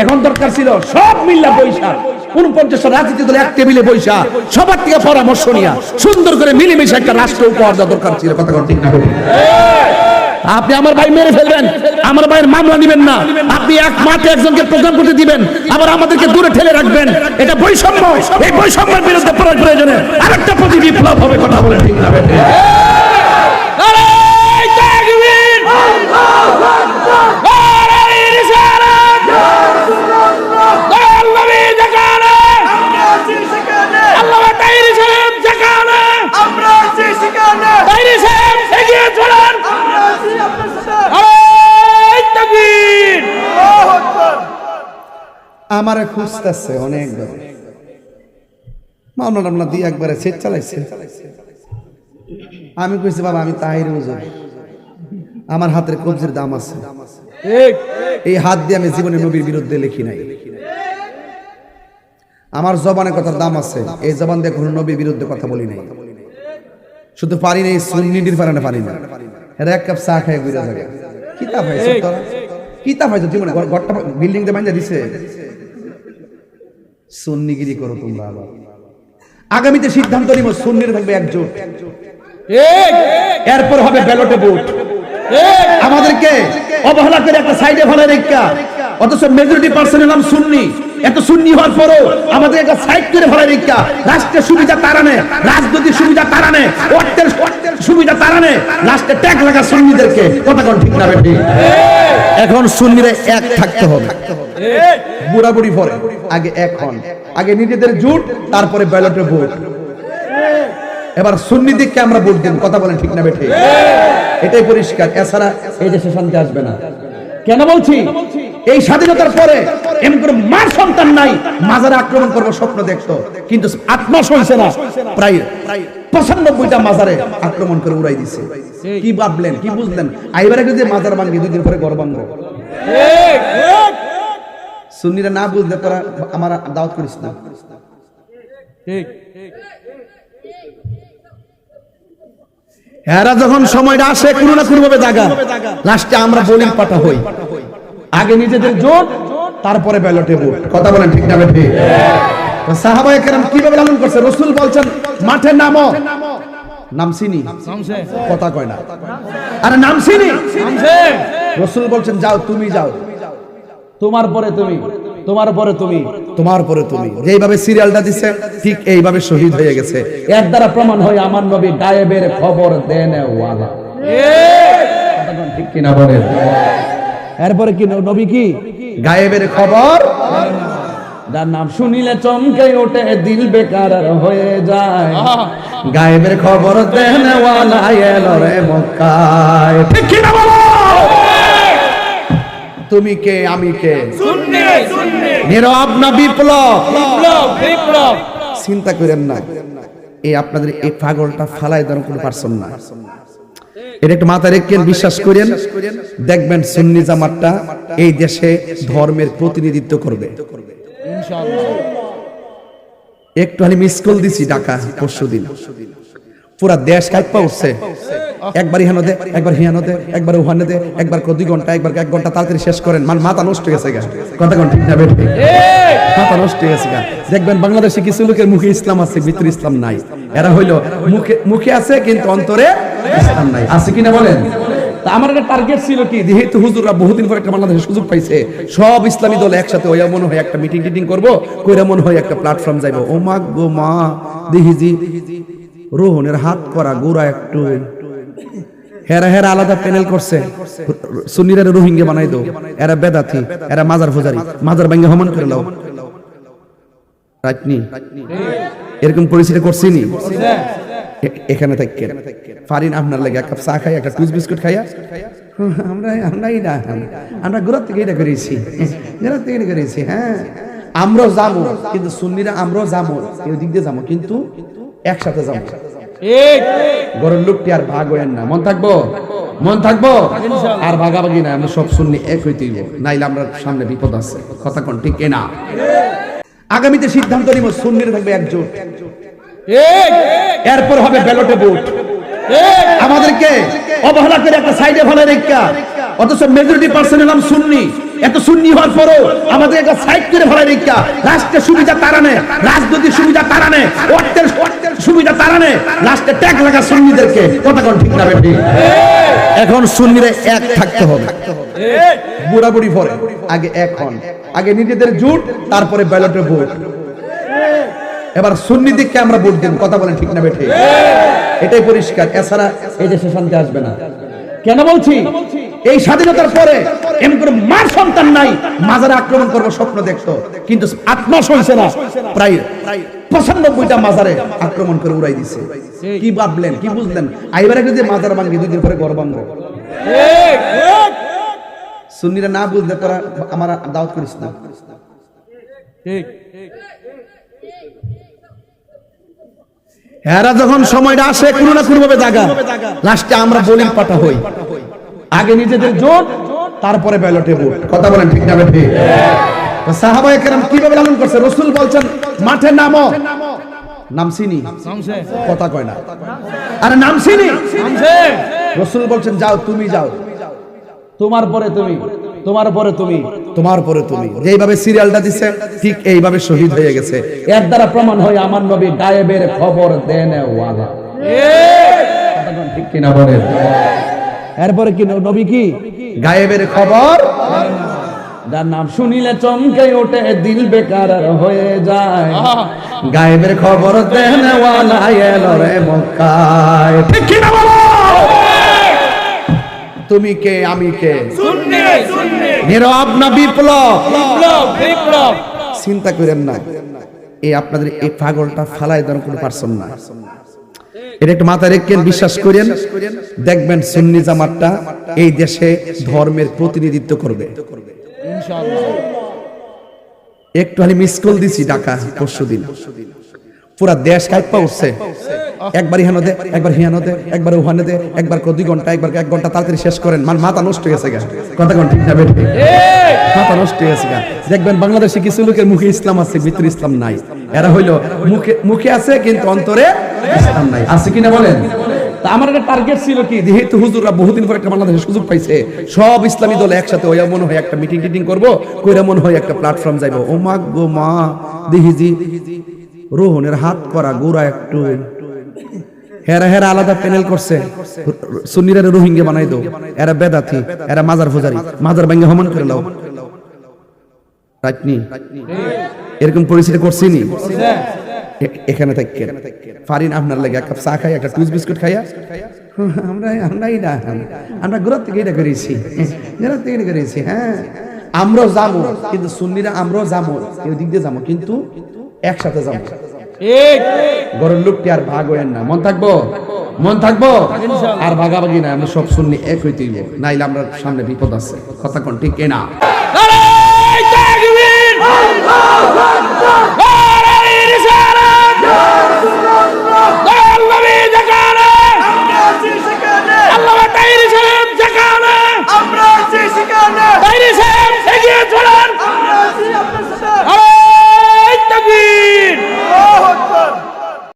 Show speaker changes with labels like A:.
A: এখন দরকার ছিল সব মিল্লা বৈশা উনপঞ্চাশ রাজনীতি দল এক টেবিলে বৈশা সবার থেকে পরামর্শ নিয়া সুন্দর করে মিলেমিশে একটা রাষ্ট্র উপহার দেওয়া দরকার ছিল। কথা ঠিক না আপনি আমার ভাই মেরে ফেলবেন, আমার ভাইয়ের মামলা নিবেন না। আপনি এক মাঠে একজনকে প্রোগ্রাম করতে দিবেন, আবার আমাদেরকে দূরে ঠেলে রাখবেন। এটা বৈষম্য। এই বৈষম্যের বিরুদ্ধে পড়ার প্রয়োজনে আরেকটা প্রতি বিপ্লব হবে, কথা বলে ঠিক না
B: আমারে খুঁজতেছে অনেক মামলা টামলা দিয়ে একবারে সেট চালাইছে। আমি কইছি বাবা আমি তাহির হুজুর। আমার হাতের কবজির দাম আছে। এই হাত দিয়ে আমি জীবনে নবীর বিরুদ্ধে লিখি নাই। আমার জবানে কথার দাম আছে। এই জবান দিয়ে কোনো নবীর বিরুদ্ধে কথা বলি নাই। শুধু পারি নাই সুন্নিটির পারে না পারি না এরা এক কাপ চা খাই যাবে। কিতাব হয়েছে তোরা? কিতাব হয়েছে জীবনে ঘর- ঘরটা বিল্ডিং দিয়ে বান্ধা দিছে। সুন্নিগিরি করো তোমরা আবার আগামীতে সিদ্ধান্ত নিব সুন্নির থাকবে একজোট। এরপর হবে ব্যালটে ভোট। আমাদেরকে অবহেলা করে একটা সাইডে ফেলে রেখা। অথচ মেজরিটি পার্সেন্ট হলাম সুন্নি। এত সুন্নি হওয়ার পরও আমাদের একটা সাইড করে ফেলে রেখা। রাষ্ট্রের সুবিধা তারানে রাজনৈতিক সুবিধা তারানে অর্থের অর্থের সুবিধা তারানে লাস্টে ট্যাগ লাগা সুন্নিদেরকে কথা কোন ঠিক না বেটি? এখন সুন্নিরা এক থাকতে হবে। বুড়া বুড়ি পরে আগে এক হন। আগে নিজেদের জুট, তারপরে ব্যালটে ভোট। এবার সুন্নি দিককে আমরা ভোট দিন কথা বলেন ঠিক না বেঠে? এটাই পরিষ্কার। এছাড়া এই দেশে শান্তি আসবে না। কেন বলছি? এই স্বাধীনতার পরে এমন করে মার সন্তান নাই, মাজারে আক্রমণ করব স্বপ্ন দেখতো। কিন্তু আট মাস হয়েছে না, প্রায় পঁচানব্বইটা মাজারে আক্রমণ করে উড়াই দিছে। কি ভাবলেন, কি বুঝলেন? আইবারে যদি মাজার ভাঙ্গি, দুই দিন পরে ঘর ভাঙবো সুন্নিরা না বুঝলে তোরা আমার দাওয়াত করিস না। এরা যখন সময়টা আসে, কোনো না কোনো ভাবে জাগা লাস্টে আমরা বলির পাটা হই। আগে নিজেদের জোট তারপরে ব্যালটে ভোট। কথা বলেন ঠিক না ঠিক কীভাবে লালন করছে? রসুল বলছেন মাঠে নামো। কথা কয় না। আরে রসুল বলছেন যাও তুমি যাও। তোমার পরে তুমি। তোমার পরে তুমি। তোমার পরে তুমি। যেইভাবে সিরিয়ালটা দিছে ঠিক এইভাবে শহীদ হয়ে গেছে। এর দ্বারা প্রমাণ হয় আমার নবী গায়েবের খবর দেন ওয়ালা ঠিক কিনা বলেন? এরপরে কি নবী কি? গায়েবের খবর? যার নাম শুনিলে চমকে ওঠে দিল বেকার হয়ে যায়। গায়েবের খবর দেন এলো রে মক্কায়। ঠিক কিনা বলো? তুমি কে আমি কে? নীরব না বিপ্লব? চিন্তা করেন না এই আপনাদের এই পাগলটা ফালাই দেওয়ার কোনো পারছেন না। এটা একটু মাথায় রেখেন বিশ্বাস করেন। দেখবেন সুন্নি জামাতটা এই দেশে ধর্মের প্রতিনিধিত্ব করবে। একটু খালি মিস কল দিছি ঢাকা পরশু দিন। পুরা দেশ কাইপা উঠছে। একবার ইহানো দে একবার হিয়ানো দে একবার উহানো দে একবার কো দুই ঘণ্টা একবার এক ঘণ্টা তাড়াতাড়ি শেষ করেন। মানে মাথা নষ্ট হয়ে গেছে গা। কথা কোন ঠিক না বেঠে মাথা নষ্ট হয়ে গেছে গা। দেখবেন বাংলাদেশে কিছু লোকের মুখে ইসলাম আছে ভিতরে ইসলাম নাই। এরা হইল মুখে মুখে আছে কিন্তু অন্তরে ইসলাম আছে কিনা বলেন? আমার একটা টার্গেট ছিল কি? যেহেতু হুজুররা বহুদিন পর একটা বাংলাদেশে সুযোগ পাইছে, সব ইসলামী দল একসাথে ওই মনে হয় একটা মিটিং টিটিং করব, কইরা মনে হয় একটা প্ল্যাটফর্ম যাইবো। ও মা গো মা দেহিজি রোহনের হাত করা গোড়া একটু। হেরা হেরা আলাদা প্যানেল করছে। সুন্নিরা রোহিঙ্গা বানাই দো এরা বেদাতি, এরা মাজার ফুজারি মাজার ভাঙ্গে হমন করে লাও। রাজনি এরকম পরিস্থিতি করছিনি এখানে থাকেন ফারিন আপনার লাগে এক কাপ চা খাই একটা টুস বিস্কুট খাইয়া। আমরা আমরাই না আমরা গোড়ার থেকে এটা করেছি। গোড়ার থেকে এটা করেছি হ্যাঁ। আমরাও যাব কিন্তু সুন্নিরা আমরাও যাব এই দিক দিয়ে যাব কিন্তু একসাথে যাব। গরের লোকটি আর ভাগ হইেন না। মন থাকব? মন থাকব? আর ভাগাভাগি না আমরা সব শুনলি এক হইতে হইব। নাইলে আমরা সামনে বিপদ আছে। কথা কোন ঠিক না আগামীতে সিদ্ধান্ত নিব সুন্নির থাকবে একজোট। এরপর হবে ব্যালটে ভোট আমাদেরকে অবহেলা করে একটা সাইডে ফেলে রেখা। অথচ মেজরিটি পার্সেন্ট হলাম সুন্নি। এত সুন্নি হওয়ার পরও আমাদের একটা সাইড করে ফেলা রেখা। রাষ্ট্রের সুবিধা তারা নেয়, রাজনৈতিক সুবিধা তারা নেয়, অর্থের সুবিধা তারা নেয়। রাষ্ট্রে ট্যাগ লাগা সুন্নিদেরকে কোন ঠিক না বেঠি এখন সুন্নিরা এক থাকতে হবে। বুড়া বুড়ি পরে, আগে এক আগে নিজেদের জুট, তারপরে ব্যালটে ভোট এবার সুন্নি দিককে আমরা ভোট দেব কথা বলেন ঠিক না বেঠে? এটাই পরিষ্কার এছাড়া এই দেশে শান্তি আসবে না। কেন বলছি? এই স্বাধীনতার পরে এমন করে মার সন্তান নাই মাজারে আক্রমণ করব স্বপ্ন দেখতো কিন্তু আট মাস হয়েছে না। প্রায় পঁচানব্বইটা মাজারে আক্রমণ করে উড়াই দিছে। কি ভাবলেন কি বুঝলেন? আইবারে যদি মাজার ভাঙ্গি দুই দিন পরে ঘর ভাঙবো সুন্নিরা না বুঝলে তোরা আমার দাওয়াত করিস না। এরা যখন সময়টা আসে, কোনো না কোনো ভাবে জাগা। লাস্টে আমরা বোলিং পাটা হই। আগে নিজেদের জোট, তারপরে ব্যালটে ভোট। কথা বলেন ঠিক না ঠিক সাহাবা একরাম কীভাবে লালন করছে? রসুল বলছেন, মাঠে নামো। নামছিনি কথা কয় না। আরে নামছিনি রসুল বলছেন, যাও, তুমি যাও। তোমার পরে তুমি, তোমার পরে তুমি। তোমার পরে তুমি। যেইভাবে সিরিয়ালটা দিছে, ঠিক এইভাবে শহীদ হয়ে গেছে। এর দ্বারা প্রমাণ হয় আমার নবী গায়েবের খবর দেন ওয়ালা ঠিক কিনা বলেন? এরপরে কি নবী কি? গায়েবের খবর? যার নাম শুনিলে চমকে ওঠে, দিল বেকার হয়ে যায়। গায়েবের খবর দেন ওয়ালা এলো রে মক্কায়। ঠিক কিনা বলো? তুমি কে, আমি কে? নীরব না বিপ্লব? চিন্তা করেন না এই আপনাদের এই পাগলটা ফালাই দেওয়ার কোনো পারছেন না। এটা একটু মাথায় রেখেন বিশ্বাস করেন। দেখবেন সুন্নি জামাতটা এই দেশে ধর্মের প্রতিনিধিত্ব করবে। একটু খালি মিস কল দিছি ঢাকা পরশু দিন পুরা দেশ কাইপা উঠছে একবার ইহানো দে একবার হিয়ানো দে একবার ওহানে দে একবার দুই ঘণ্টা, একবার এক ঘণ্টা তাড়াতাড়ি শেষ করেন। মানে মাথা নষ্ট হয়ে গেছে গা। কথা কোন ঠিক না বেঠে? মাথা নষ্ট হয়ে গেছে গা। দেখবেন বাংলাদেশে কিছু লোকের মুখে ইসলাম আছে, ভিতরে ইসলাম নাই। এরা হইল মুখে মুখে আছে কিন্তু অন্তরে ইসলাম নাই। আছে কিনা বলেন? আমার একটা টার্গেট ছিল কি? যেহেতু হুজুররা বহুদিন পর একটা বাংলাদেশে সুযোগ পাইছে, সব ইসলামী দল একসাথে ওয়া মনে হয় একটা মিটিং টিটিং করব, কইরা মনে হয় একটা প্ল্যাটফর্ম যাইবো। ও মা গো মা রোহনের হাত করা গোড়া একটু। হেরা হেরা আলাদা প্যানেল করছে। সুন্নিরা রোহিঙ্গা বানাই দো এরা বেদাতি, এরা মাজার ফুজারি মাজার ব্যাঙ্গে হমান করে লাও। রাজনি এরকম পরিস্থিতি করছি নি? এখানে থাকেন ফারিন আপনার লাগে এক কাপ চা খাই, একটা টুস বিস্কুট খাইয়া। আমরা আমরাই না আমরা গ্রহ থেকে এটা করেছি। গ্রহ থেকে করেছি হ্যাঁ। আমরাও যাব, কিন্তু সুন্নিরা আমরাও যাব। দিক দিয়ে যাব, কিন্তু একসাথে যাব। ঘরের লোকটি আর ভাগ হয়ে না। মন থাকব? মন থাকব? আর ভাগাভাগি না আমরা সব শুননি এক হইতে হইব। নাইলে আমরা সামনে বিপদ আছে। কথা কোন ঠিক না